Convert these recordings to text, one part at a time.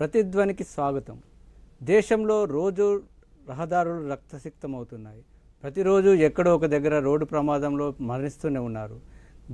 ప్రతిధ్వనికి స్వాగతం. దేశంలో రోజు రహదారులు రక్తసిక్తమవుతున్నాయి. ప్రతిరోజు ఎక్కడో ఒక దగ్గర రోడ్డు ప్రమాదంలో మరణిస్తూనే ఉన్నారు.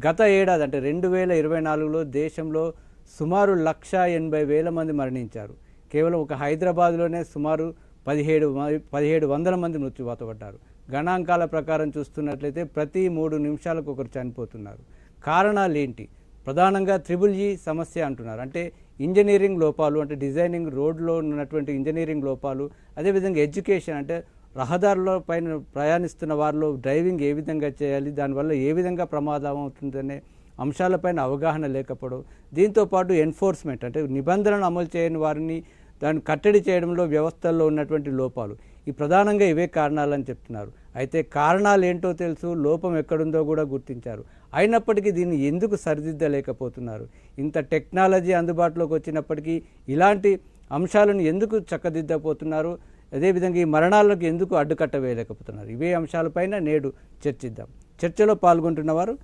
గత ఏడాది అంటే రెండు వేల ఇరవై నాలుగులో దేశంలో సుమారు లక్ష ఎనభై వేల మంది మరణించారు. కేవలం ఒక హైదరాబాద్లోనే సుమారు పదిహేడు పదిహేడు వందల మంది మృత్యువాత పడ్డారు. గణాంకాల ప్రకారం చూస్తున్నట్లయితే ప్రతి మూడు నిమిషాలకు ఒకరు చనిపోతున్నారు. కారణాలు ఏంటి ప్రధానంగా త్రిబుల్ జీ సమస్య అంటున్నారు. అంటే ఇంజనీరింగ్ లోపాలు అంటే డిజైనింగ్ రోడ్లో ఉన్నటువంటి ఇంజనీరింగ్ లోపాలు అదేవిధంగా ఎడ్యుకేషన్ అంటే రహదారుల పైన ప్రయాణిస్తున్న వారిలో డ్రైవింగ్ ఏ విధంగా చేయాలి దానివల్ల ఏ విధంగా ప్రమాదం అవుతుందనే అంశాలపైన అవగాహన లేకపోవడం దీంతో పాటు ఎన్ఫోర్స్మెంట్ అంటే నిబంధనలు అమలు చేయని వారిని దాన్ని కట్టడి చేయడంలో వ్యవస్థల్లో ఉన్నటువంటి లోపాలు. ఈ ప్రధానంగా ఇవే కారణాలని చెప్తున్నారు. అయితే కారణాలు ఏంటో తెలుసు లోపం ఎక్కడుందో కూడా గుర్తించారు. అయినప్పటికీ దీన్ని ఎందుకు సరిదిద్దలేకపోతున్నారు? ఇంత టెక్నాలజీ అందుబాటులోకి వచ్చినప్పటికీ ఇలాంటి అంశాలను ఎందుకు చక్కదిద్దపోతున్నారు? అదేవిధంగా ఈ మరణాలకు ఎందుకు అడ్డుకట్ట వేయలేకపోతున్నారు ఇవే అంశాలపైన నేడు చర్చిద్దాం. చర్చలో పాల్గొంటున్నవారు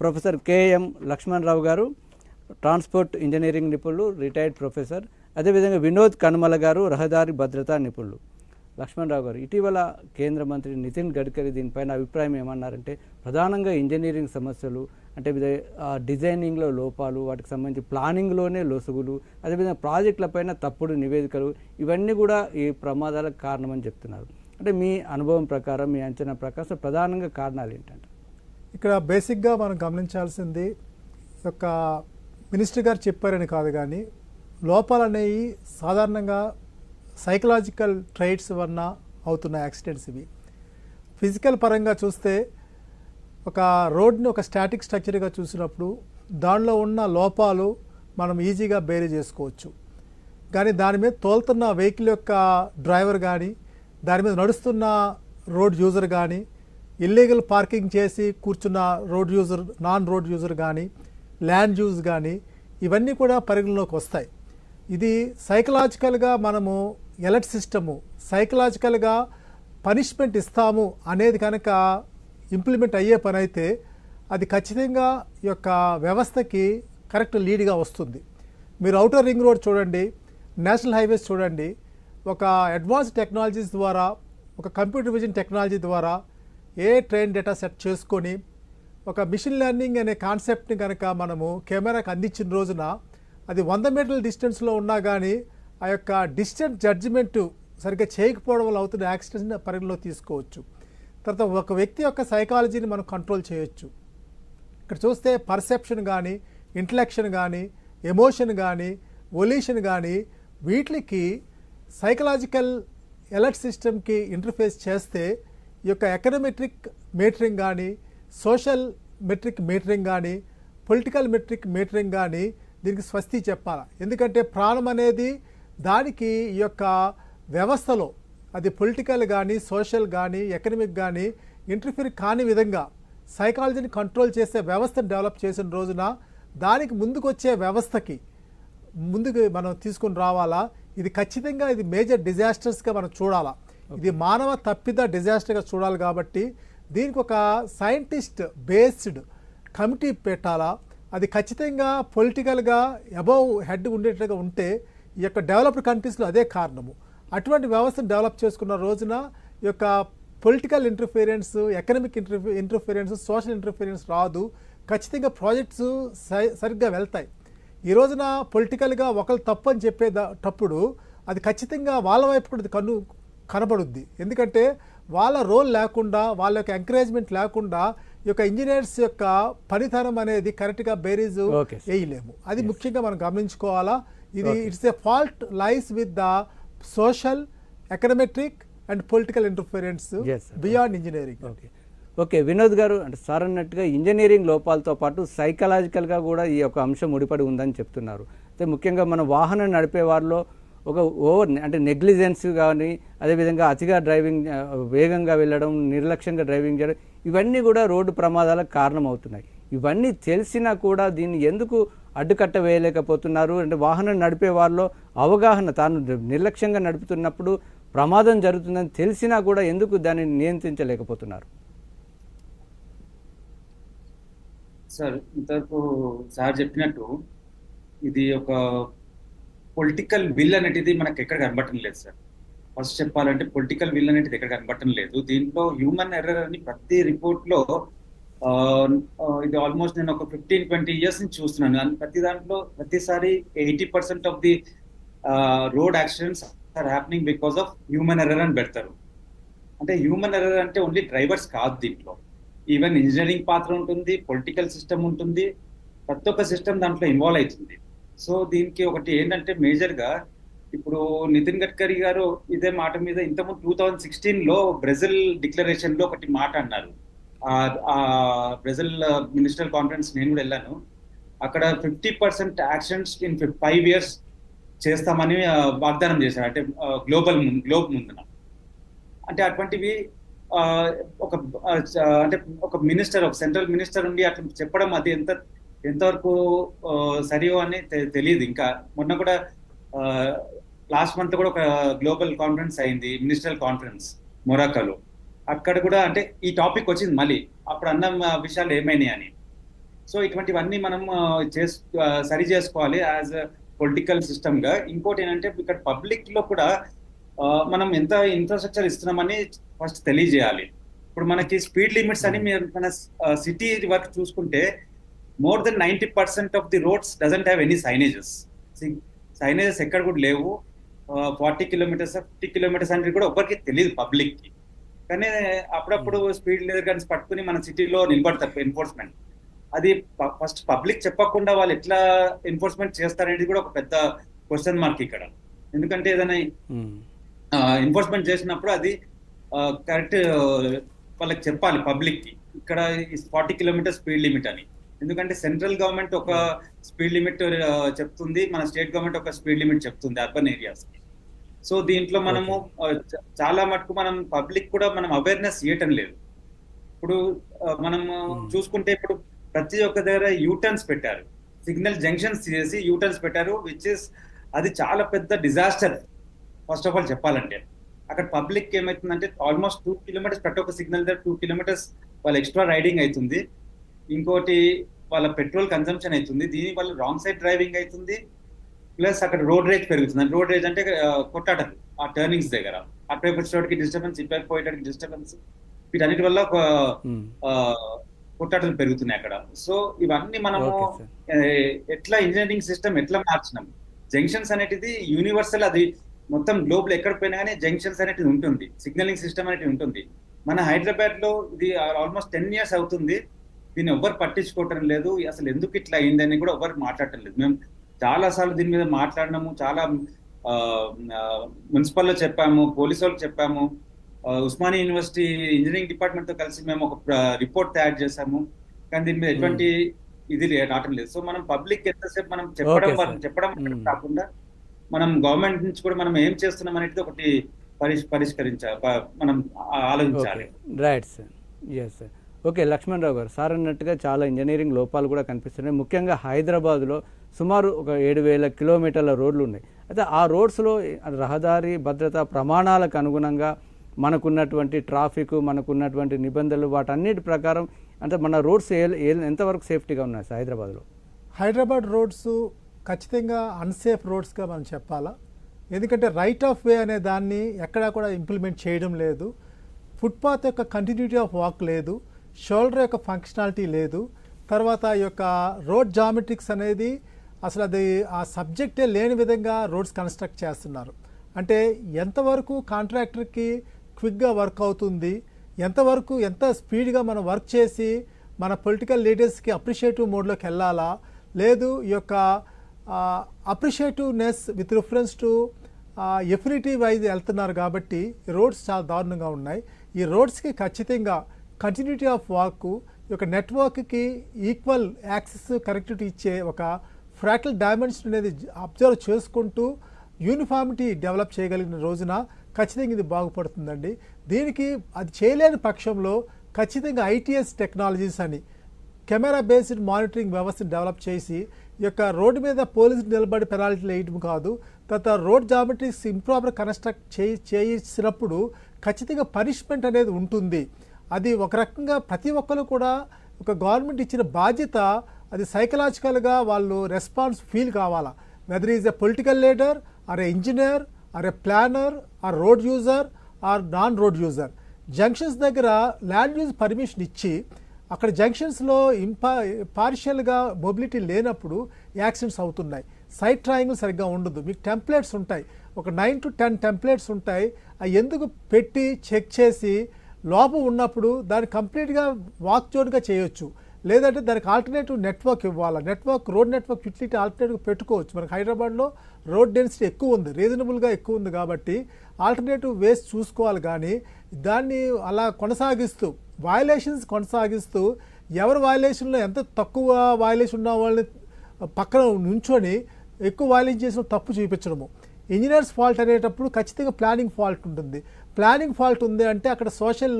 ప్రొఫెసర్ కేఎం లక్ష్మణరావు గారు ట్రాన్స్పోర్ట్ ఇంజనీరింగ్ నిపుణులు రిటైర్డ్ ప్రొఫెసర్ అదేవిధంగా వినోద్ కనుమల గారు రహదారి భద్రతా నిపుణులు. లక్ష్మణరావు గారు ఇటీవల కేంద్ర మంత్రి నితిన్ గడ్కరీ దీనిపైన అభిప్రాయం ఏమన్నారంటే ప్రధానంగా ఇంజనీరింగ్ సమస్యలు అంటే డిజైనింగ్లో లోపాలు వాటికి సంబంధించి ప్లానింగ్లోనే లొసుగులు అదేవిధంగా ప్రాజెక్టులపైన తప్పుడు నివేదికలు ఇవన్నీ కూడా ఈ ప్రమాదాలకు కారణమని చెప్తున్నారు. అంటే మీ అనుభవం ప్రకారం మీ అంచనా ప్రకారం ప్రధానంగా కారణాలు ఏంటంటే? ఇక్కడ బేసిక్గా మనం గమనించాల్సింది ఒక యొక్క మినిస్టర్ గారు చెప్పారని కాదు కానీ లోపాలు అనేవి సాధారణంగా సైకలాజికల్ ట్రైట్స్ వలన అవుతున్న యాక్సిడెంట్స్ ఇవి. ఫిజికల్ పరంగా చూస్తే ఒక రోడ్ని ఒక స్టాటిక్ స్ట్రక్చర్గా చూసినప్పుడు దానిలో ఉన్న లోపాలు మనం ఈజీగా బేరీ చేసుకోవచ్చు. కానీ దాని మీద తోలుతున్న వెహికల్ యొక్క డ్రైవర్ కానీ దాని మీద నడుస్తున్న రోడ్ యూజర్ కానీ ఇల్లీగల్ పార్కింగ్ చేసి కూర్చున్న road user non road user కానీ ల్యాండ్ యూజ్ కానీ ఇవన్నీ కూడా పరిగణలోకి వస్తాయి. ఇది సైకలాజికల్గా మనము ఎలర్ట్ సిస్టము సైకలాజికల్గా పనిష్మెంట్ ఇస్తాము అనేది కనుక ఇంప్లిమెంట్ అయ్యే పని అయితే అది ఖచ్చితంగా ఈ యొక్క వ్యవస్థకి కరెక్ట్ లీడ్గా వస్తుంది. మీరు అవుటర్ రింగ్ రోడ్ చూడండి నేషనల్ హైవేస్ చూడండి ఒక అడ్వాన్స్ టెక్నాలజీస్ ద్వారా ఒక కంప్యూటర్ విజన్ టెక్నాలజీ ద్వారా ఏ ట్రైన్ డేటా సెట్ చేసుకొని ఒక మిషన్ లెర్నింగ్ అనే కాన్సెప్ట్ని కనుక మనము కెమెరాకి అందించిన రోజున అది వంద మీటర్ల డిస్టెన్స్లో ఉన్నా కానీ ఆ యొక్క డిస్టెంట్ జడ్జిమెంట్ సరిగ్గా చేయకపోవడం వల్ల అవుతున్న యాక్సిడెంట్ని పరిగణలో తీసుకోవచ్చు. తర్వాత ఒక వ్యక్తి యొక్క సైకాలజీని మనం కంట్రోల్ చేయొచ్చు. ఇక్కడ చూస్తే పర్సెప్షన్ కానీ ఇంటలెక్షన్ కానీ ఎమోషన్ కానీ ఒల్యూషన్ కానీ వీటికి సైకలాజికల్ ఎలర్ట్ సిస్టమ్కి ఇంటర్ఫేస్ చేస్తే ఈ యొక్క ఎకనమెట్రిక్ మీటరింగ్ కానీ సోషల్ మెట్రిక్ మీటరింగ్ కానీ పొలిటికల్ మెట్రిక్ మీటరింగ్ కానీ దీనికి స్వస్తి చెప్పాలి? ఎందుకంటే ప్రాణం అనేది దానికి ఈ యొక్క వ్యవస్థలో అది పొలిటికల్ కానీ సోషల్ కానీ ఎకనమిక్ కానీ ఇంటర్ఫియర్ కాని విధంగా సైకాలజీని కంట్రోల్ చేసే వ్యవస్థను డెవలప్ చేసిన రోజున దానికి ముందుకు వచ్చే వ్యవస్థకి ముందుకు మనం తీసుకుని రావాలా? ఇది ఖచ్చితంగా ఇది మేజర్ డిజాస్టర్స్గా మనం చూడాలా? ఇది మానవ తప్పిద డిజాస్టర్గా చూడాలి కాబట్టి దీనికి ఒక సైంటిస్ట్ బేస్డ్ కమిటీ పెట్టాలా? అది ఖచ్చితంగా పొలిటికల్గా అబౌవ్ హెడ్ ఉండేట్టుగా ఉంటే ఈ యొక్క డెవలప్డ్ కంట్రీస్లో అదే కారణము. అటువంటి వ్యవస్థను డెవలప్ చేసుకున్న రోజున ఈ యొక్క పొలిటికల్ ఇంటర్ఫీరెన్స్ ఎకనమిక్ ఇంటర్ఫీ ఇంటర్ఫీరెన్స్ సోషల్ ఇంటర్ఫీరెన్స్ రాదు. ఖచ్చితంగా ప్రాజెక్ట్స్ సరిగ్గా వెళ్తాయి. ఈ రోజున పొలిటికల్గా ఒకరు తప్పు అని చెప్పేటప్పుడు అది ఖచ్చితంగా వాళ్ళ వైపు కూడా అది కన్ను కనబడుద్ది. ఎందుకంటే వాళ్ళ రోల్ లేకుండా వాళ్ళ యొక్క ఎంకరేజ్మెంట్ లేకుండా ఈ యొక్క ఇంజనీర్స్ యొక్క పనితనం అనేది కరెక్ట్గా బేరీజ్. వేయలేము. అది ముఖ్యంగా మనం గమనించుకోవాలా. ఇది it's a fault lies with the social econometric and political interference. Beyond engineering okay okay Vinod గారు అంటే సార్ అన్నట్టుగా ఇంజనీరింగ్ లోపాలతో పాటు సైకలాజికల్గా కూడా ఈ యొక్క అంశం ముడిపడి ఉందని చెప్తున్నారు. అయితే ముఖ్యంగా మన వాహనం నడిపే వారిలో ఒక ఓవర్ అంటే నెగ్లిజెన్స్ కానీ అదేవిధంగా అతిగా డ్రైవింగ్ వేగంగా వెళ్ళడం నిర్లక్ష్యంగా డ్రైవింగ్ చేయడం ఇవన్నీ కూడా రోడ్డు ప్రమాదాలకు కారణమవుతున్నాయి. ఇవన్నీ తెలిసినా కూడా దీన్ని ఎందుకు అడ్డుకట్ట వేయలేకపోతున్నారు అంటే వాహనం నడిపే వారిలో అవగాహన తాను నిర్లక్ష్యంగా నడుపుతున్నప్పుడు ప్రమాదం జరుగుతుందని తెలిసినా కూడా ఎందుకు దానిని నియంత్రించలేకపోతున్నారు? సార్ ఇంతవరకు సార్ చెప్పినట్టు ఇది ఒక పొలిటికల్ విల్ అనేది మనకు ఎక్కడ కనబడటం లేదు సార్. ఫస్ట్ చెప్పాలంటే పొలిటికల్ విల్ అనేది ఎక్కడ కనబడటం లేదు. దీంట్లో హ్యూమన్ ఎర్రర్ అని ప్రతి రిపోర్ట్లో ఇది ఆల్మోస్ట్ నేను ఒక ఫిఫ్టీన్ ట్వంటీ ఇయర్స్ నుంచి చూస్తున్నాను. ప్రతి దాంట్లో ప్రతిసారి eighty percent of the road accidents are happening because of human error అని పెడతారు. అంటే హ్యూమన్ ఎర్రర్ అంటే ఓన్లీ డ్రైవర్స్ కాదు దీంట్లో. ఈవెన్ ఇంజనీరింగ్ పాత్ర ఉంటుంది పొలిటికల్ సిస్టమ్ ఉంటుంది ప్రతి ఒక్క సిస్టమ్ దాంట్లో ఇన్వాల్వ్ అవుతుంది. సో దీనికి ఒకటి ఏంటంటే మేజర్గా ఇప్పుడు నితిన్ గడ్కరీ గారు ఇదే మాట మీద ఇంతకుముందు టూ థౌజండ్ సిక్స్టీన్లో బ్రెజిల్ డిక్లరేషన్లో ఒకటి మాట అన్నారు. బ్రెజిల్ మినిస్టర్ కాన్ఫరెన్స్ నేను కూడా వెళ్ళాను. అక్కడ fifty percent actions in five years చేస్తామని వాగ్దానం చేశారు. అంటే గ్లోబల్ గ్లోబ్ ముందున. అంటే అటువంటివి ఒక అంటే ఒక మినిస్టర్ ఒక సెంట్రల్ మినిస్టర్ ఉండి అట్లా చెప్పడం అది ఎంత ఎంతవరకు సరియో అని తెలియదు. ఇంకా మొన్న కూడా లాస్ట్ మంత్ కూడా ఒక గ్లోబల్ కాన్ఫరెన్స్ అయింది మినిస్ట్రల్ కాన్ఫరెన్స్ మొరాకోలో అక్కడ కూడా అంటే ఈ టాపిక్ వచ్చింది మళ్ళీ. అప్పుడు అన్న విషయాలు ఏమైనాయి అని. సో ఇటువంటివన్నీ మనం చేసు సరి చేసుకోవాలి యాజ్ పొలిటికల్ సిస్టమ్గా. ఇంకోటి ఏంటంటే ఇక్కడ పబ్లిక్లో కూడా మనం ఎంత ఇన్ఫ్రాస్ట్రక్చర్ ఇస్తున్నామని ఫస్ట్ తెలియజేయాలి. ఇప్పుడు మనకి స్పీడ్ లిమిట్స్ అని మీరు మన సిటీ వరకు చూసుకుంటే more than ninety percent of the roads doesn't have any signages. Signages ఎక్కడ కూడా లేవు. ఫార్టీ కిలోమీటర్స్ ఫిఫ్టీ కిలోమీటర్స్ అనేది కూడా ఒకరికి తెలియదు పబ్లిక్కి. కానీ అప్పుడప్పుడు స్పీడ్ లీడర్ గన్స్ పట్టుకుని మన సిటీలో నిలబడతారు ఎన్ఫోర్స్మెంట్ అది ఫస్ట్ పబ్లిక్ చెప్పకుండా వాళ్ళు ఎట్లా ఎన్ఫోర్స్మెంట్ చేస్తారనేది కూడా ఒక పెద్ద క్వశ్చన్ మార్క్ ఇక్కడ. ఎందుకంటే ఏదైనా. ఎన్ఫోర్స్మెంట్ చేసినప్పుడు అది కరెక్ట్ వాళ్ళకి చెప్పాలి పబ్లిక్కి ఇక్కడ ఫార్టీ కిలోమీటర్ స్పీడ్ లిమిట్ అని. ఎందుకంటే సెంట్రల్ గవర్నమెంట్ ఒక స్పీడ్ లిమిట్ చెప్తుంది మన స్టేట్ గవర్నమెంట్ ఒక స్పీడ్ లిమిట్ చెప్తుంది అర్బన్ ఏరియాస్కి. సో దీంట్లో మనము చాలా మటుకు మనం పబ్లిక్ కూడా మనం అవేర్నెస్ ఇవ్వటం లేదు. ఇప్పుడు మనం చూసుకుంటే ఇప్పుడు ప్రతి ఒక్క దగ్గర యూటర్న్స్ పెట్టారు. సిగ్నల్ జంక్షన్స్ చేసి యూటర్న్స్ పెట్టారు విచ్ ఇస్ అది చాలా పెద్ద డిజాస్టర్. ఫస్ట్ ఆఫ్ ఆల్ చెప్పాలంటే. అక్కడ పబ్లిక్ ఏమైతుందంటే ఆల్మోస్ట్ టూ కిలోమీటర్స్ ప్రతి ఒక్క సిగ్నల్ దగ్గర టూ కిలోమీటర్స్ వాళ్ళ ఎక్స్ట్రా రైడింగ్ అవుతుంది ఇంకోటి వాళ్ళ పెట్రోల్ కన్సంప్షన్ అవుతుంది దీని వల్ల రాంగ్ సైడ్ డ్రైవింగ్ అవుతుంది ప్లస్ అక్కడ రోడ్ రేజ్ పెరుగుతుంది. రోడ్ రేజ్ అంటే కొట్టాటలు ఆ టర్నింగ్స్ దగ్గర. అటువైపు వచ్చేటికి డిస్టర్బెన్స్ ఇటువైపు పోయేటికి డిస్టర్బెన్స్ వీటన్నిటి వల్ల కొట్టాటలు పెరుగుతున్నాయి అక్కడ. సో ఇవన్నీ మనము ఎట్లా ఇంజనీరింగ్ సిస్టమ్ ఎట్లా మార్చినాం? జంక్షన్స్ అనేటిది యూనివర్సల్ అది మొత్తం గ్లోబల్ ఎక్కడ పోయినా కానీ జంక్షన్స్ అనేటిది ఉంటుంది. సిగ్నలింగ్ సిస్టమ్ అనేది ఉంటుంది. మన హైదరాబాద్లో ఇది ఆల్మోస్ట్ టెన్ ఇయర్స్ అవుతుంది. దీన్ని ఎవ్వరు పట్టించుకోవటం లేదు. అసలు ఎందుకు ఇట్లా అయిందని కూడా ఎవ్వరు మాట్లాడటం లేదు. మేము చాలా సార్లు దీని మీద మాట్లాడినాము చాలా మున్సిపల్లో చెప్పాము పోలీసు వాళ్ళకి చెప్పాము. ఉస్మానియా యూనివర్సిటీ ఇంజనీరింగ్ డిపార్ట్మెంట్తో కలిసి మేము ఒక రిపోర్ట్ తయారు చేశాము. కానీ దీని మీద ఎటువంటి ఇది రావటం లేదు. సో మనం పబ్లిక్ ఎంతసేపు మనం చెప్పడం sir. చెప్పడం. కాకుండా మనం గవర్నమెంట్ నుంచి కూడా మనం ఏం చేస్తున్నాం అనేది ఒకటి పరిష్ పరిష్కరించాలి మనం ఆలోచించాలి. Okay. Right sir. Yes sir. Okay Lakshman Rao గారు సార్ అన్నట్టుగా చాలా ఇంజనీరింగ్ లోపాలు కూడా కనిపిస్తున్నాయి. ముఖ్యంగా హైదరాబాద్లో సుమారు ఒక ఏడు వేల కిలోమీటర్ల రోడ్లు ఉన్నాయి. అయితే ఆ రోడ్స్లో రహదారి భద్రతా ప్రమాణాలకు అనుగుణంగా మనకున్నటువంటి ట్రాఫిక్ మనకున్నటువంటి నిబంధనలు వాటన్నిటి ప్రకారం అంటే మన రోడ్స్ ఏ- ఎంతవరకు సేఫ్టీగా ఉన్నాయి సార్ హైదరాబాద్లో? హైదరాబాద్ రోడ్స్ ఖచ్చితంగా అన్సేఫ్ రోడ్స్గా మనం చెప్పాలా? ఎందుకంటే రైట్ ఆఫ్ వే అనే దాన్ని ఎక్కడా కూడా ఇంప్లిమెంట్ చేయడం లేదు. ఫుట్పాత్ యొక్క కంటిన్యూటీ ఆఫ్ వాక్ లేదు. షోల్డర్ యొక్క ఫంక్షనాలిటీ లేదు. తర్వాత ఈ యొక్క రోడ్ జామెట్రిక్స్ అనేది అసలు అది ఆ సబ్జెక్టే లేని విధంగా రోడ్స్ కన్స్ట్రక్ట్ చేస్తున్నారు. అంటే ఎంతవరకు కాంట్రాక్టర్కి క్విక్గా వర్క్ అవుతుంది ఎంతవరకు ఎంత స్పీడ్గా మనం వర్క్ చేసి మన పొలిటికల్ లీడర్స్కి అప్రిషియేటివ్ మోడ్లోకి వెళ్ళాలా లేదు ఈ యొక్క appreciativeness with reference to affinity wise వెళ్తున్నారు కాబట్టి రోడ్స్ చాలా దారుణంగా ఉన్నాయి. ఈ రోడ్స్కి ఖచ్చితంగా కంటిన్యూటీ ఆఫ్ వర్క్ ఈ యొక్క నెట్వర్క్కి ఈక్వల్ యాక్సెస్ కనెక్టివిటీ ఇచ్చే ఒక ఫ్రాక్టల్ డైమెన్షన్ అనేది అబ్జర్వ్ చేసుకుంటూ యూనిఫామిటీ డెవలప్ చేయగలిగిన రోజున ఖచ్చితంగా ఇది బాగుపడుతుందండి. దీనికి అది చేయలేని పక్షంలో ఖచ్చితంగా ఐటీఎస్ టెక్నాలజీస్ అని కెమెరా బేస్డ్ మానిటరింగ్ వ్యవస్థను డెవలప్ చేసి ఈ యొక్క రోడ్డు మీద పోలీసులు నిలబడి పెనాల్టీలు వేయడం కాదు. తర్వాత రోడ్ జామెట్రీస్ ఇంప్రాపర్ కన్స్ట్రక్ట్ చేయి చేయించినప్పుడు ఖచ్చితంగా పనిష్మెంట్ అనేది ఉంటుంది. అది ఒక రకంగా ప్రతి ఒక్కరు కూడా ఒక గవర్నమెంట్ ఇచ్చిన బాధ్యత అది సైకలాజికల్గా వాళ్ళు రెస్పాన్స్ ఫీల్ కావాలా. Whether is a political leader or a engineer or a planner or road user or non road user junctions దగ్గర ల్యాండ్ యూజ్ పర్మిషన్ ఇచ్చి అక్కడ జంక్షన్స్లో ఇంపా పార్షియల్గా మొబిలిటీ లేనప్పుడు యాక్సిడెంట్స్ అవుతున్నాయి. సైట్ ట్రయాంగిల్ సరిగ్గా ఉండదు. మీకు టెంప్లెట్స్ ఉంటాయి. ఒక నైన్ టు టెన్ టెంప్లెట్స్ ఉంటాయి. అవి ఎందుకు పెట్టి చెక్ చేసి లోపం ఉన్నప్పుడు దాన్ని కంప్లీట్గా వాక్ జోన్గా చేయొచ్చు. లేదంటే దానికి ఆల్టర్నేటివ్ నెట్వర్క్ ఇవ్వాలి? Network road network utility alternative పెట్టుకోవచ్చు. మనకి హైదరాబాద్లో రోడ్ డెన్సిటీ ఎక్కువ ఉంది రీజనబుల్గా ఎక్కువ ఉంది కాబట్టి ఆల్టర్నేటివ్ వేస్ చూసుకోవాలి కానీ దాన్ని అలా కొనసాగిస్తూ వయలేషన్స్ కొనసాగిస్తూ ఎవరు వయలేషన్లో ఎంత తక్కువ వయలేషన్ ఉన్న వాళ్ళని పక్కన నుంచొని ఎక్కువ వయలేషన్ చేసిన తప్పు చూపించడము. ఇంజనీర్స్ ఫాల్ట్ అనేటప్పుడు ఖచ్చితంగా ప్లానింగ్ ఫాల్ట్ ఉంటుంది. ప్లానింగ్ ఫాల్ట్ ఉంది అంటే అక్కడ సోషల్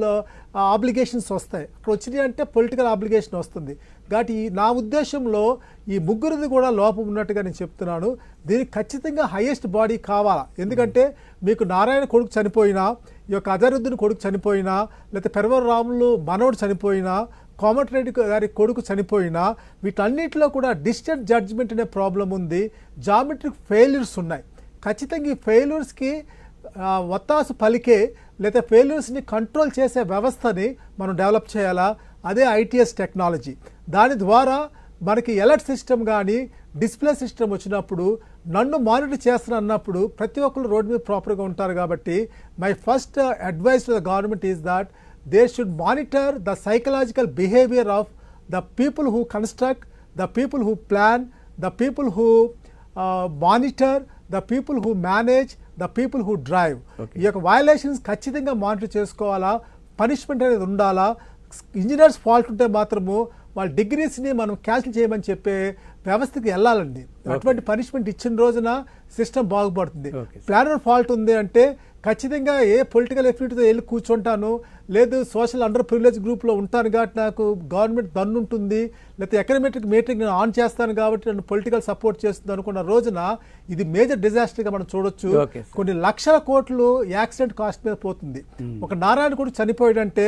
ఆబ్లిగేషన్స్ వస్తాయి. అక్కడ వచ్చినాయి అంటే పొలిటికల్ ఆబ్లిగేషన్ వస్తుంది. కాబట్టి నా ఉద్దేశంలో ఈ ముగ్గురిది కూడా లోపం ఉన్నట్టుగా నేను చెప్తున్నాను. దీనికి ఖచ్చితంగా హైయెస్ట్ బాడీ కావాలా? ఎందుకంటే మీకు నారాయణ కొడుకు చనిపోయినా ఈ యొక్క అజరుద్దీన్ కొడుకు చనిపోయినా లేకపోతే పెరవర రాములు మనోడు చనిపోయినా కోమటిరెడ్డి గారి కొడుకు చనిపోయినా వీటన్నిటిలో కూడా డిస్టెంట్ జడ్జ్మెంట్ అనే ప్రాబ్లం ఉంది. జామెట్రిక్ ఫెయిల్యూర్స్ ఉన్నాయి. ఖచ్చితంగా ఈ ఫెయిల్యూర్స్కి ఒత్తాసు పలికే లేదా ఫెయిల్యూర్స్ని కంట్రోల్ చేసే వ్యవస్థని మనం డెవలప్ చేయాలా? అదే ఐటీఎస్ టెక్నాలజీ. దాని ద్వారా మనకి ఎలర్ట్ సిస్టమ్ కానీ డిస్ప్లే సిస్టమ్ వచ్చినప్పుడు నన్ను మానిటర్ చేస్తాను అన్నప్పుడు ప్రతి ఒక్కరు రోడ్డు మీద ప్రాపర్గా ఉంటారు కాబట్టి my first advice to the government is that they should monitor the psychological behaviour of the people who construct the people who plan the people who monitor the people who manage the people who drive. ఈ యొక్క violations ఖచ్చితంగా monitor చేసుకోవాలా? Punishment అనేది ఉండాలా? Engineers fault ఉంటే మాత్రము వాళ్ళ డిగ్రీస్ని మనం క్యాన్సిల్ చేయమని చెప్పే వ్యవస్థకి వెళ్ళాలండి. అటువంటి పనిష్మెంట్ ఇచ్చిన రోజున సిస్టమ్ బాగుపడుతుంది. ప్లానర్ ఫాల్ట్ ఉంది అంటే ఖచ్చితంగా ఏ పొలిటికల్ ఎఫిలిటీతో వెళ్ళి కూర్చుంటాను. లేదు సోషల్ అండర్ ప్రివిలేజ్ గ్రూప్లో ఉంటాను కాబట్టి నాకు గవర్నమెంట్ దన్ను ఉంటుంది. లేకపోతే ఎకనమెట్రిక్ మీటింగ్ నేను ఆన్ చేస్తాను కాబట్టి నన్ను పొలిటికల్ సపోర్ట్ చేస్తుంది అనుకున్న రోజున ఇది మేజర్ డిజాస్టర్గా మనం చూడొచ్చు. కొన్ని లక్షల కోట్లు యాక్సిడెంట్ కాస్ట్ మీద పోతుంది. ఒక నారాయణ కూడా చనిపోయాడంటే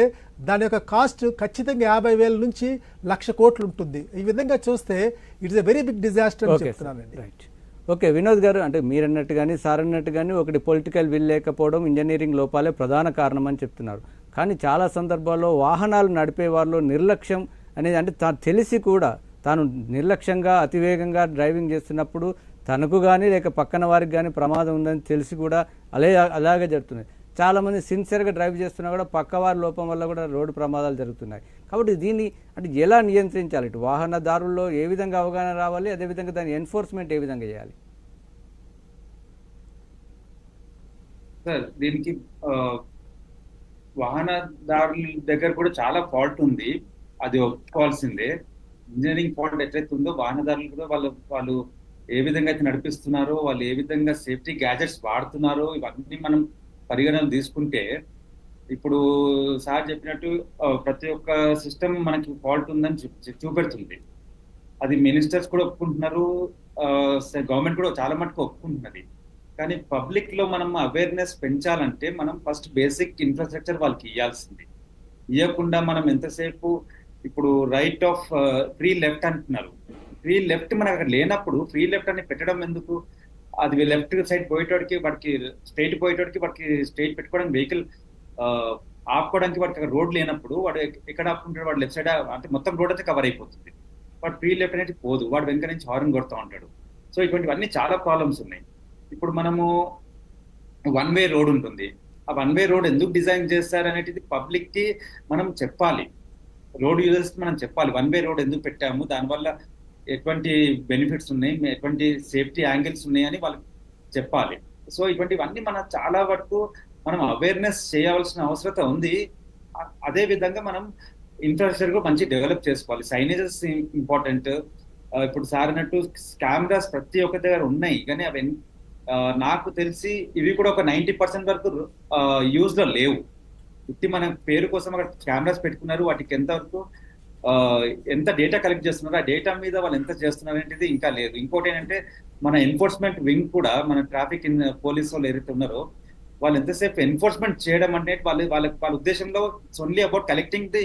దాని యొక్క కాస్ట్ ఖచ్చితంగా యాభై వేల నుంచి లక్ష కోట్లు ఉంటుంది. ఈ విధంగా చూస్తే it's a very big disaster అని చెప్తున్నానండి. రైట్. ఓకే వినోద్ గారు అంటే మీరు అన్నట్టు కానీ సార్ అన్నట్టు కానీ ఒకటి పొలిటికల్ విల్ లేకపోవడం ఇంజనీరింగ్ లోపాలే ప్రధాన కారణమని చెప్తున్నారు. కానీ చాలా సందర్భాల్లో వాహనాలు నడిపే వాళ్ళు నిర్లక్ష్యం అనేది అంటే తాను తెలిసి కూడా తాను నిర్లక్ష్యంగా అతివేగంగా డ్రైవింగ్ చేస్తున్నప్పుడు తనకు కానీ లేక పక్కన వారికి కానీ ప్రమాదం ఉందని తెలిసి కూడా అలే అలాగే జరుగుతున్నాయి చాలామంది సిన్సియర్గా డ్రైవ్ చేస్తున్నా కూడా పక్క వారి లోపం వల్ల కూడా రోడ్డు ప్రమాదాలు జరుగుతున్నాయి. కాబట్టి దీన్ని అంటే ఎలా నియంత్రించాలి? ఇటు వాహనదారుల్లో ఏ విధంగా అవగాహన రావాలి? అదేవిధంగా దాని ఎన్ఫోర్స్మెంట్ ఏ విధంగా చేయాలి? సార్ దీనికి వాహనదారుల దగ్గర కూడా చాలా ఫాల్ట్ ఉంది. అది ఒప్పుకోవాల్సిందే. ఇంజనీరింగ్ ఫాల్ట్ ఎట్లయితే ఉందో వాహనదారులు కూడా వాళ్ళు వాళ్ళు ఏ విధంగా అయితే నడిపిస్తున్నారో వాళ్ళు ఏ విధంగా సేఫ్టీ గ్యాజెట్స్ వాడుతున్నారో ఇవన్నీ మనం పరిగణన తీసుకుంటే ఇప్పుడు సార్ చెప్పినట్టు ప్రతి ఒక్క సిస్టమ్ మనకి ఫాల్ట్ ఉందని చూ- చూపెడుతుంది. అది మినిస్టర్స్ కూడా ఒప్పుకుంటున్నారు గవర్నమెంట్ కూడా చాలా మటుకు ఒప్పుకుంటున్నది. కానీ పబ్లిక్లో మనం అవేర్నెస్ పెంచాలంటే మనం ఫస్ట్ బేసిక్ ఇన్ఫ్రాస్ట్రక్చర్ వాళ్ళకి ఇవ్వాల్సింది ఇవ్వకుండా మనం ఎంతసేపు ఇప్పుడు రైట్ ఆఫ్ ఫ్రీ లెఫ్ట్ అంటున్నారు. ఫ్రీ లెఫ్ట్ మనకు అక్కడ లేనప్పుడు ఫ్రీ లెఫ్ట్ అని పెట్టడం ఎందుకు? అది లెఫ్ట్ సైడ్ పోయేటోడికి వాడికి స్ట్రైట్ పోయేటోడికి వాడికి స్ట్రైట్ పెట్టుకోవడానికి వెహికల్ ఆపుకోవడానికి వాడికి అక్కడ రోడ్ లేనప్పుడు వాడు ఎక్కడ ఆపుకుంటాడు వాడు లెఫ్ట్ సైడ్ అంటే మొత్తం రోడ్ అయితే కవర్ అయిపోతుంది. వాడు ఫ్రీ లెఫ్ట్ అనేది పోదు. వాడు వెనక నుంచి హార్న్ కొడతా ఉంటాడు. సో ఇటువంటివన్నీ చాలా ప్రాబ్లమ్స్ ఉన్నాయి. ఇప్పుడు మనము వన్ వే రోడ్ ఉంటుంది. ఆ వన్ వే రోడ్ ఎందుకు డిజైన్ చేస్తారు అనేది పబ్లిక్కి మనం చెప్పాలి. రోడ్ యూజర్స్ మనం చెప్పాలి. వన్ వే రోడ్ ఎందుకు పెట్టాము? దానివల్ల ఎటువంటి బెనిఫిట్స్ ఉన్నాయి ఎటువంటి సేఫ్టీ యాంగిల్స్ ఉన్నాయని వాళ్ళకి చెప్పాలి. సో ఇటువంటివన్నీ మనం చాలా వరకు మనం అవేర్నెస్ చేయవలసిన అవసరత ఉంది. అదే విధంగా మనం ఇన్ఫ్రాస్ట్రక్చర్ కూడా మంచి డెవలప్ చేసుకోవాలి. సైనేజెస్ ఇంపార్టెంట్ ఇప్పుడు సార్ అన్నట్టు కెమెరాస్ ప్రతి ఒక్క దగ్గర ఉన్నాయి. కానీ అవి నాకు తెలిసి ఇవి కూడా ఒక నైంటీ పర్సెంట్ వరకు యూజ్లో లేవు. ఇట్టి మన పేరు కోసం అక్కడ కెమెరాస్ పెట్టుకున్నారు. వాటికి ఎంతవరకు ఎంత డేటా కలెక్ట్ చేస్తున్నారు ఆ డేటా మీద వాళ్ళు ఎంత చేస్తున్నారు అనేది ఇంకా లేదు. ఇంకోటి ఏంటంటే మన ఎన్ఫోర్స్మెంట్ వింగ్ కూడా మన ట్రాఫిక్ పోలీస్ వాళ్ళు ఏదైతే ఉన్నారో వాళ్ళు ఎంతసేపు ఎన్ఫోర్స్మెంట్ చేయడం అంటే వాళ్ళు వాళ్ళ వాళ్ళ ఉద్దేశంలో only about collecting the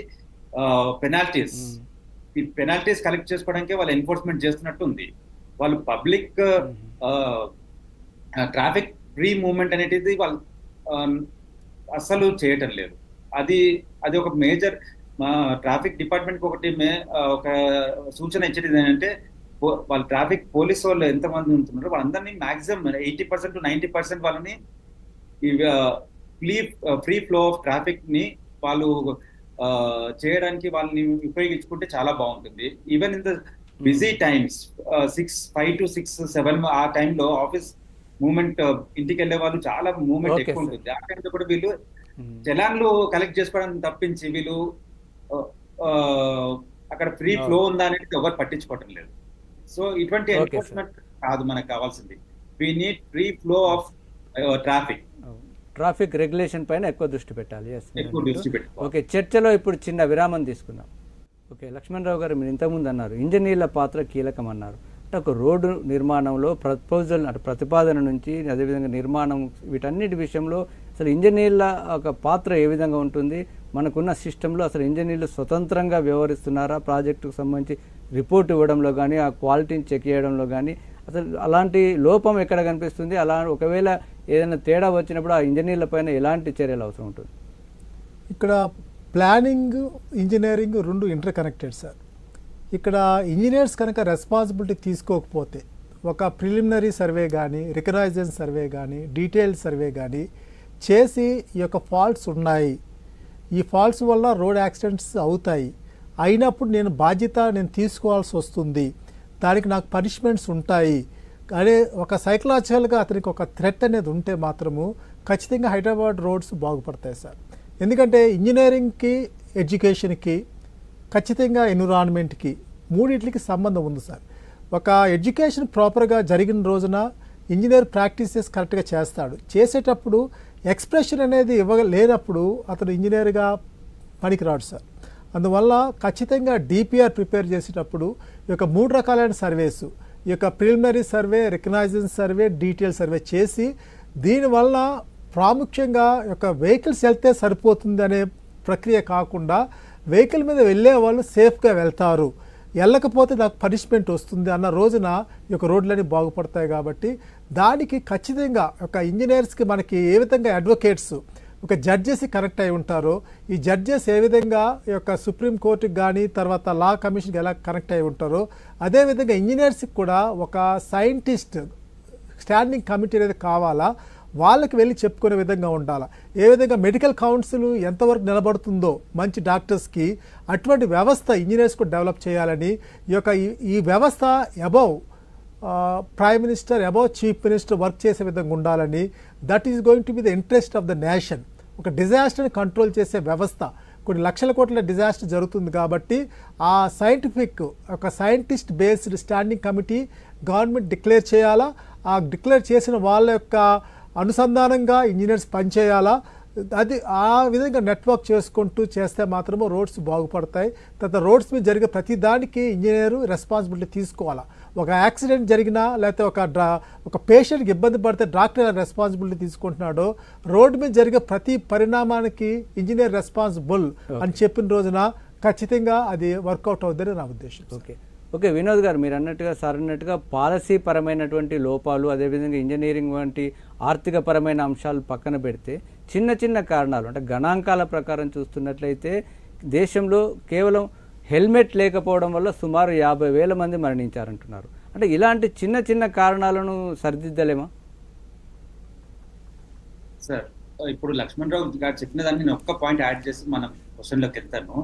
penalties ఈ పెనాల్టీస్ కలెక్ట్ చేసుకోవడానికి వాళ్ళు ఎన్ఫోర్స్మెంట్ చేస్తున్నట్టు ఉంది. వాళ్ళు పబ్లిక్ ట్రాఫిక్ ఫ్రీ మూవ్మెంట్ అనేది వాళ్ళు అస్సలు చేయటం లేదు. అది అది ఒక మేజర్ మా ట్రాఫిక్ డిపార్ట్మెంట్ ఒకటి మే ఒక సూచన ఇచ్చేది ఏంటంటే వాళ్ళ ట్రాఫిక్ పోలీస్ వాళ్ళు ఎంతమంది ఉంటున్నారో వాళ్ళందరినీ maximum eighty percent to ninety percent వాళ్ళని ఫ్రీ ఫ్రీ ఫ్లో ఆఫ్ ట్రాఫిక్ని వాళ్ళు చేయడానికి వాళ్ళని ఉపయోగించుకుంటే చాలా బాగుంటుంది even in the busy times six five to six seven ఆ టైంలో ఆఫీస్ మూమెంట్ ఇంటికి వెళ్ళే వాళ్ళు చాలా మూమెంట్ ఎక్కువ. ఉంటుంది ఆ టైంలో కూడా వీళ్ళు మ్మ్. చలాన్లు కలెక్ట్ చేసుకోవడం తప్పించి వీళ్ళు అక్కడ ఫ్రీ. ఫ్లో ఉందా అనేది ఎవరు పట్టించుకోవటం లేదు. సో ఇటువంటి. ఎన్ఫోర్స్మెంట్ కాదు మనకు కావాల్సింది. We need free flow of traffic. Traffic regulation పైన ఎక్కువ దృష్టి పెట్టాలి. ఎక్కువ దృష్టి పెట్టుకోవాలి. ఓకే చర్చలో ఇప్పుడు చిన్న విరామం తీసుకుందాం. ఓకే లక్ష్మణరావు గారు మీరు ఇంతకుముందు అన్నారు ఇంజనీర్ల పాత్ర కీలకం అన్నారు. అంటే ఒక రోడ్డు నిర్మాణంలో ప్రపోజల్ అంటే ప్రతిపాదన నుంచి అదేవిధంగా నిర్మాణం వీటన్నిటి విషయంలో అసలు ఇంజనీర్ల ఒక పాత్ర ఏ విధంగా ఉంటుంది? మనకున్న సిస్టంలో అసలు ఇంజనీర్లు స్వతంత్రంగా వ్యవహరిస్తున్నారా? ప్రాజెక్టుకు సంబంధించి రిపోర్ట్ ఇవ్వడంలో కానీ ఆ క్వాలిటీని చెక్ చేయడంలో కానీ అసలు అలాంటి లోపం ఎక్కడ కనిపిస్తుంది? అలా ఒకవేళ ఏదైనా తేడా వచ్చినప్పుడు ఆ ఇంజనీర్ల పైన ఎలాంటి చర్యలు అవసరం ఉంటుంది? ఇక్కడ ప్లానింగ్ ఇంజనీరింగ్ రెండు ఇంటర్ కనెక్టెడ్ సార్. ఇక్కడ ఇంజనీర్స్ కనుక రెస్పాన్సిబిలిటీ తీసుకోకపోతే ఒక ప్రిలిమినరీ సర్వే కానీ రికగ్నైజేషన్ సర్వే కానీ డీటెయిల్ సర్వే కానీ చేసి ఈ యొక్క ఫాల్ట్స్ ఉన్నాయి. ఈ ఫాల్ట్స్ వల్ల రోడ్ యాక్సిడెంట్స్ అవుతాయి. అయినప్పుడు నేను బాధ్యత నేను తీసుకోవాల్సి వస్తుంది. దానికి నాకు పనిష్మెంట్స్ ఉంటాయి. అదే ఒక సైకలాజికల్గా అతనికి ఒక థ్రెట్ అనేది ఉంటే మాత్రము ఖచ్చితంగా హైదరాబాద్ రోడ్స్ బాగుపడతాయి సార్. ఎందుకంటే ఇంజనీరింగ్కి ఎడ్యుకేషన్కి ఖచ్చితంగా ఎన్విరాన్మెంట్కి మూడింటికి సంబంధం ఉంది సార్. ఒక ఎడ్యుకేషన్ ప్రాపర్గా జరిగిన రోజున ఇంజనీర్ ప్రాక్టీసెస్ కరెక్ట్గా చేస్తాడు. చేసేటప్పుడు ఎక్స్ప్రెషన్ అనేది ఇవ్వ లేనప్పుడు అతను ఇంజనీర్గా పనికిరాడు సార్. అందువల్ల ఖచ్చితంగా డిపిఆర్ ప్రిపేర్ చేసేటప్పుడు ఈ యొక్క మూడు రకాలైన సర్వేస్ ఈ యొక్క preliminary survey recognisation survey detail survey చేసి దీనివల్ల ప్రాముఖ్యంగా యొక్క వెహికల్స్ వెళ్తే సరిపోతుంది అనే ప్రక్రియ కాకుండా వెహికల్ మీద వెళ్ళే వాళ్ళు సేఫ్గా వెళ్తారు. వెళ్ళకపోతే నాకు పనిష్మెంట్ వస్తుంది అన్న రోజున ఈ యొక్క రోడ్లన్నీ బాగుపడతాయి కాబట్టి దానికి ఖచ్చితంగా ఒక ఇంజనీర్స్కి మనకి ఏ విధంగా అడ్వకేట్స్ ఒక జడ్జెస్ కనెక్ట్ అయి ఉంటారో ఈ జడ్జెస్ ఏ విధంగా ఈ యొక్క సుప్రీం కోర్టుకి కానీ తర్వాత లా కమిషన్కి ఎలా కనెక్ట్ అయి ఉంటారో అదేవిధంగా ఇంజనీర్స్కి కూడా ఒక సైంటిస్ట్ స్టాండింగ్ కమిటీ అనేది కావాలా వాళ్ళకి వెళ్ళి చెప్పుకునే విధంగా ఉండాలి. ఏ విధంగా మెడికల్ కౌన్సిల్ ఎంతవరకు నిలబడుతుందో మంచి డాక్టర్స్కి అటువంటి వ్యవస్థ ఇంజనీర్స్ కూడా డెవలప్ చేయాలని ఈ యొక్క ఈ- ఈ వ్యవస్థ above prime minister above chief minister work చేసే విధంగా ఉండాలని that is going to be the interest of the nation ఒక డిజాస్టర్ని కంట్రోల్ చేసే వ్యవస్థ. కొన్ని లక్షల కోట్ల డిజాస్టర్ జరుగుతుంది కాబట్టి ఆ సైంటిఫిక్ ఒక scientist based standing committee government declare చేయాలా? ఆ డిక్లేర్ చేసిన వాళ్ళ యొక్క అనుసంధానంగా ఇంజనీర్స్ పనిచేయాలా? అది ఆ విధంగా నెట్వర్క్ చేసుకుంటూ చేస్తే మాత్రమే రోడ్స్ బాగుపడతాయి. తర్వాత రోడ్స్ మీద జరిగే ప్రతి దానికి ఇంజనీరు రెస్పాన్సిబిలిటీ తీసుకోవాలా? ఒక యాక్సిడెంట్ జరిగినా లేకపోతే ఒక డ్రా ఒక పేషెంట్కి ఇబ్బంది పడితే డాక్టర్ ఎలా రెస్పాన్సిబిలిటీ తీసుకుంటున్నాడో రోడ్డు మీద జరిగే ప్రతి పరిణామానికి ఇంజనీర్ రెస్పాన్సిబుల్ అని చెప్పిన రోజున ఖచ్చితంగా అది వర్కౌట్ అవుతుందని నా ఉద్దేశం ఓకే. ఓకే వినోద్ గారు మీరు అన్నట్టుగా సార్ అన్నట్టుగా పాలసీ పరమైనటువంటి లోపాలు అదేవిధంగా ఇంజనీరింగ్ వంటి ఆర్థిక పరమైన అంశాలు పక్కన పెడితే చిన్న చిన్న కారణాలు అంటే గణాంకాల ప్రకారం చూస్తున్నట్లయితే దేశంలో కేవలం హెల్మెట్ లేకపోవడం వల్ల సుమారు యాభై వేల మంది మరణించారంటున్నారు. అంటే ఇలాంటి చిన్న చిన్న కారణాలను సరిదిద్దలేమా? సార్ ఇప్పుడు లక్ష్మణ్ రావు గారు చెప్పిన దాన్ని నేను ఒక్క పాయింట్ యాడ్ చేసి మనం క్వశ్చన్లోకి వెళ్తాను.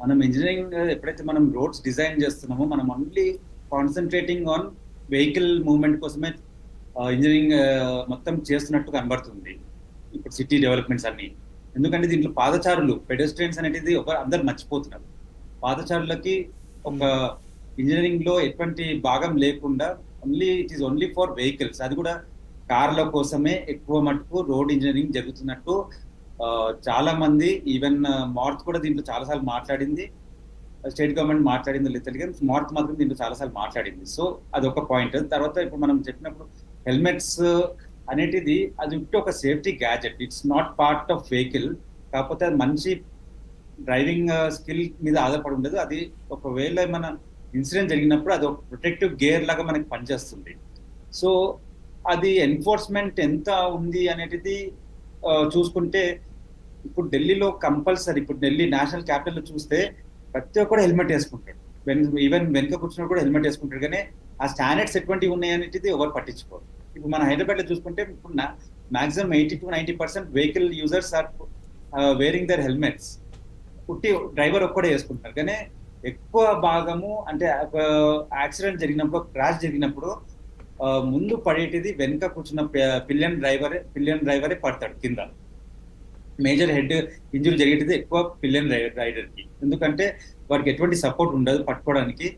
మనం ఇంజనీరింగ్ ఎప్పుడైతే మనం రోడ్స్ డిజైన్ చేస్తున్నామో మనం only concentrating on vehicle movement కోసమే ఇంజనీరింగ్ మొత్తం చేస్తున్నట్టు కనబడుతుంది ఇప్పుడు సిటీ డెవలప్మెంట్స్ అన్ని. ఎందుకంటే దీంట్లో పాదచారులు పెడెస్ట్రియన్స్ అనేది ఒక అందరు మర్చిపోతున్నారు. పాదచారులకి ఒక ఇంజనీరింగ్లో ఎటువంటి భాగం లేకుండా only it is only for vehicles అది కూడా కార్ల కోసమే ఎక్కువ మటుకు రోడ్ ఇంజనీరింగ్ జరుగుతున్నట్టు చాలా మంది ఈవెన్ మార్త్ కూడా దీంట్లో చాలా సార్లు మాట్లాడింది. స్టేట్ గవర్నమెంట్ మాట్లాడింది లేదు తెలియదు మార్త్ మాత్రం దీంట్లో చాలా సార్లు మాట్లాడింది. సో అది ఒక పాయింట్ తర్వాత ఇప్పుడు మనం చెప్పినప్పుడు హెల్మెట్స్ అనేటిది అది ఉంటే ఒక safety gadget it's not part of vehicle కాకపోతే అది మంచి డ్రైవింగ్ స్కిల్ మీద ఆధారపడి ఉండదు. అది ఒకవేళ మన ఇన్సిడెంట్ జరిగినప్పుడు అది ఒక ప్రొటెక్టివ్ గేర్ లాగా మనకి పనిచేస్తుంది. సో అది ఎన్ఫోర్స్మెంట్ ఎంత ఉంది అనేది చూసుకుంటే ఇప్పుడు ఢిల్లీలో కంపల్సరీ ఇప్పుడు ఢిల్లీ నేషనల్ క్యాపిటల్లో చూస్తే ప్రతి ఒక్కడు హెల్మెట్ వేసుకుంటాడు. ఈవెన్ వెనుక కూర్చున్న కూడా హెల్మెట్ వేసుకుంటాడు. కానీ ఆ స్టాండర్డ్స్ ఎటువంటివి ఉన్నాయి అనేది ఎవరు పట్టించుకోరు. ఇప్పుడు మన హైదరాబాద్లో చూసుకుంటే ఇప్పుడు maximum eighty to ninety percent vehicle users are wearing their helmets పుట్టి డ్రైవర్ ఒక్కడే వేసుకుంటారు కానీ ఎక్కువ భాగము అంటే యాక్సిడెంట్ జరిగినప్పుడు క్రాష్ జరిగినప్పుడు ముందు పడేటిది వెనుక కూర్చున్న పిల్లన్ డ్రైవరే పిల్లన్ డ్రైవరే పడతాడు కింద. మేజర్ హెడ్ ఇంజురీ జరిగేది ఎక్కువ పిల్లన్ రైడర్కి. ఎందుకంటే వాడికి ఎటువంటి సపోర్ట్ ఉండదు పట్టుకోవడానికి.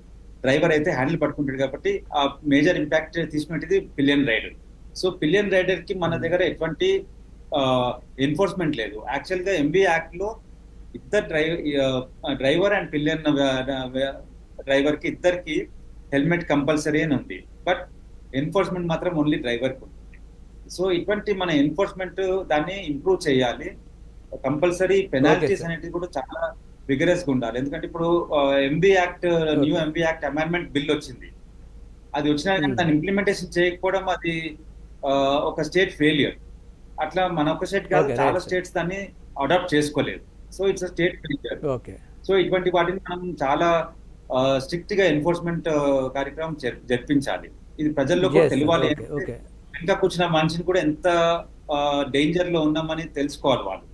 డ్రైవర్ అయితే హ్యాండిల్ పట్టుకుంటాడు కాబట్టి ఆ మేజర్ ఇంపాక్ట్ తీసుకునేది పిల్లియన్ రైడర్. సో పిలియన్ రైడర్కి మన దగ్గర ఎటువంటి ఎన్ఫోర్స్మెంట్ లేదు. యాక్చువల్గా ఎంబీ యాక్ట్లో ఇద్దరు డ్రైవర్ డ్రైవర్ అండ్ పిలియన్ డ్రైవర్కి ఇద్దరికి హెల్మెట్ కంపల్సరీ అని ఉంది. బట్ ఎన్ఫోర్స్మెంట్ మాత్రం ఓన్లీ డ్రైవర్కి సో ఇటువంటి మన ఎన్ఫోర్స్మెంట్ దాన్ని ఇంప్రూవ్ చేయాలి. Compulsory penalties. అనేది కూడా చాలా విగరస్గా ఉండాలి. ఎందుకంటే ఇప్పుడు MV act new MV act amendment bill వచ్చింది. అది వచ్చినా కానీ. దాన్ని ఇంప్లిమెంటేషన్ చేయకపోవడం అది ఒక స్టేట్ ఫెయిలియర్ అట్లా మన ఒక స్టేట్ కాదు చాలా. స్టేట్స్ దాన్ని అడాప్ట్ చేసుకోలేదు. So it's state failure okay so ఇటువంటి వాటిని మనం చాలా స్ట్రిక్ట్గా ఎన్ఫోర్స్మెంట్ కార్యక్రమం జరి- జరిపించాలి. ఇది ప్రజల్లో తెలియాలి. ఇంకా కూర్చున్న మనిషిని కూడా ఎంత డేంజర్లో ఉన్నామని తెలుసుకోవాలి వాళ్ళు.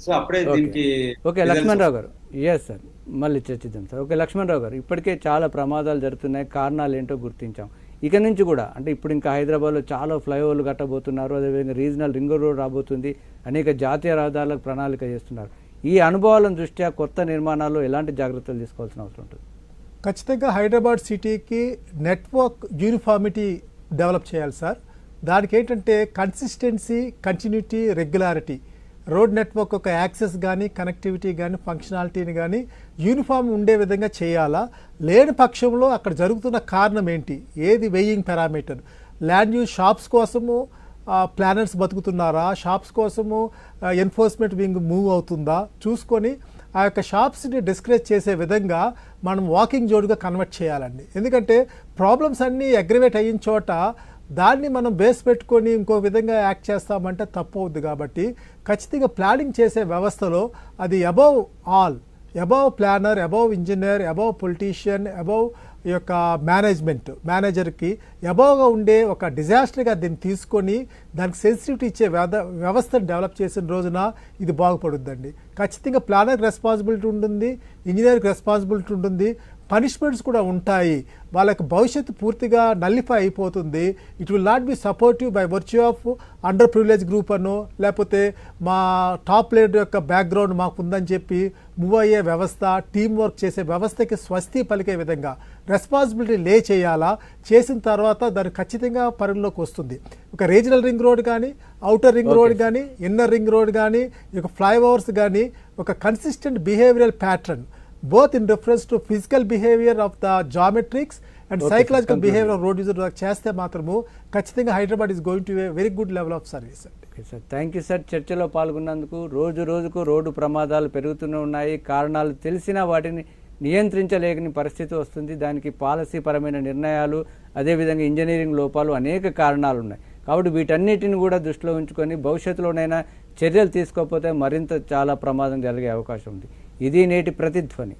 సో అప్పుడే. దీనికి ఓకే లక్ష్మణరావు గారు. ఎస్ సార్ మళ్ళీ చర్చిద్దాం సార్ ఓకే లక్ష్మణరావు గారు ఇప్పటికే చాలా ప్రమాదాలు జరుగుతున్నాయి. కారణాలు ఏంటో గుర్తించాం. ఇక నుంచి కూడా అంటే ఇప్పుడు ఇంకా హైదరాబాద్లో చాలా ఫ్లైఓవర్లు కట్టబోతున్నారు అదేవిధంగా రీజనల్ రింగ్ రోడ్ రాబోతుంది అనేక జాతీయ రహదారులకు ప్రణాళిక చేస్తున్నారు. ఈ అనుభవాలను దృష్ట్యా కొత్త నిర్మాణాల్లో ఎలాంటి జాగ్రత్తలు తీసుకోవాల్సిన అవసరం ఉంటుంది? ఖచ్చితంగా హైదరాబాద్ సిటీకి నెట్వర్క్ యూనిఫార్మిటీ డెవలప్ చేయాలి సార్. దానికి ఏంటంటే consistency continuity regularity. Road network యొక్క యాక్సెస్ కానీ కనెక్టివిటీ కానీ ఫంక్షనాలిటీని కానీ యూనిఫామ్ ఉండే విధంగా చేయాలా? లేని పక్షంలో అక్కడ జరుగుతున్న కారణం ఏంటి? ఏది weighing parameter land use shops కోసము ప్లానర్స్ బతుకుతున్నారా? షాప్స్ కోసము ఎన్ఫోర్స్మెంట్ వింగ్ మూవ్ అవుతుందా? చూసుకొని ఆ యొక్క షాప్స్ని డిస్కరేజ్ చేసే విధంగా మనం వాకింగ్ జోడ్గా కన్వర్ట్ చేయాలండి. ఎందుకంటే ప్రాబ్లమ్స్ అన్నీ అగ్రివేట్ అయిన చోట దాన్ని మనం బేస్ పెట్టుకొని ఇంకో విధంగా యాక్ట్ చేస్తామంటే తప్పవుద్ది కాబట్టి ఖచ్చితంగా ప్లానింగ్ చేసే వ్యవస్థలో అది above all above planner above engineer above politician above ఈ యొక్క మేనేజ్మెంట్ మేనేజర్కి అబౌవ్గా ఉండే ఒక డిజాస్టర్గా దీన్ని తీసుకొని దానికి సెన్సిటివిటీ ఇచ్చే వ్యవస్థను డెవలప్ చేసిన రోజున ఇది బాగుపడుద్దండి. ఖచ్చితంగా ప్లానర్కి రెస్పాన్సిబిలిటీ ఉంటుంది ఇంజనీర్కి రెస్పాన్సిబిలిటీ ఉంటుంది పనిష్మెంట్స్ కూడా ఉంటాయి. వాళ్ళకి భవిష్యత్తు పూర్తిగా నల్లిఫై అయిపోతుంది. It will not be supportive by virtue of under privilege group అనో లేకపోతే మా టాప్ లీడర్ యొక్క బ్యాక్గ్రౌండ్ మాకు ఉందని చెప్పి మూవ్ అయ్యే వ్యవస్థ టీం వర్క్ చేసే వ్యవస్థకి స్వస్తి పలికే విధంగా రెస్పాన్సిబిలిటీ లే చేయాలా? చేసిన తర్వాత దాన్ని ఖచ్చితంగా పరిగణలోకి వస్తుంది. ఒక రీజనల్ రింగ్ రోడ్ కానీ అవుటర్ రింగ్ రోడ్ కానీ ఇన్నర్ రింగ్ రోడ్ కానీ ఇక ఫ్లైఓవర్స్ కానీ ఒక consistent behavioural pattern both in reference to physical behaviour of the geometrics and. Psychological. Behaviour of road user చేస్తే మాత్రము ఖచ్చితంగా Hyderabad is going to a very good level of service okay sir thank you sir చర్చలో పాల్గొన్నందుకు రోజు రోజుకు road ప్రమాదాలు పెరుగుతూనే ఉన్నాయి. కారణాలు తెలిసినా వాటిని నియంత్రించలేని పరిస్థితి వస్తుంది. దానికి పాలసీ పరమైన నిర్ణయాలు అదేవిధంగా ఇంజనీరింగ్ లోపాలు అనేక కారణాలు ఉన్నాయి కాబట్టి వీటన్నిటిని కూడా దృష్టిలో ఉంచుకొని భవిష్యత్తులోనైనా చర్యలు తీసుకోకపోతే మరింత చాలా ప్రమాదం జరిగే అవకాశం ఉంది. ఇది నేటి ప్రతిధ్వని.